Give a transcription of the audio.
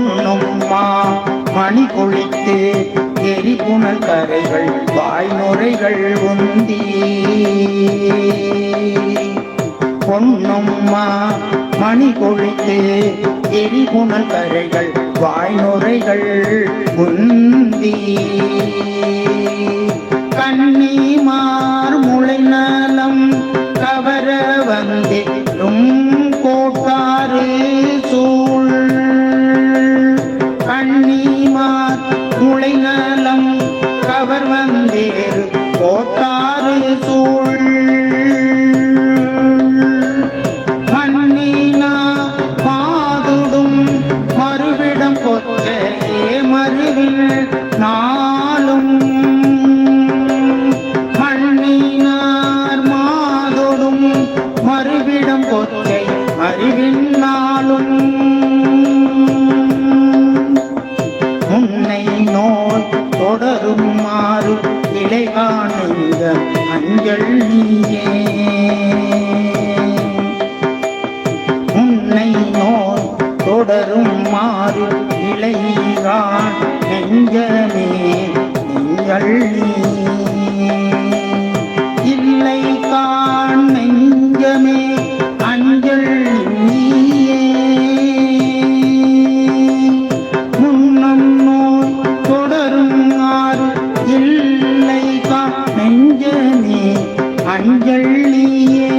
பொன்னும்மா மணி கொழித்து எரிபுணல் கரைகள் வாய்நுரைகள் உந்தி. பொன்னும்மா மணி கொழித்து எரிபுணல் கரைகள் வாய்நுரைகள் உந்தி. கண்ணிமார் முளை நலம் கவர வந்தே முளை கவர் வந்தேறு கோட்டாறு சூழ். மண்ணினா பாதுடும் மறுவிடம் கொத்தே மருவில் நாளும். மண்ணினார் மாதொடும் மறுவிடம் பொற்றை அறிவின் நாளும். தொடரும் மாறு இலை காணுங்க அஞ்சல் நீயே. உன்னை நோய் தொடரும் மாறு இலைகான் நெஞ்சமே. நெஞ்சமே அஞ்சல் நீயே.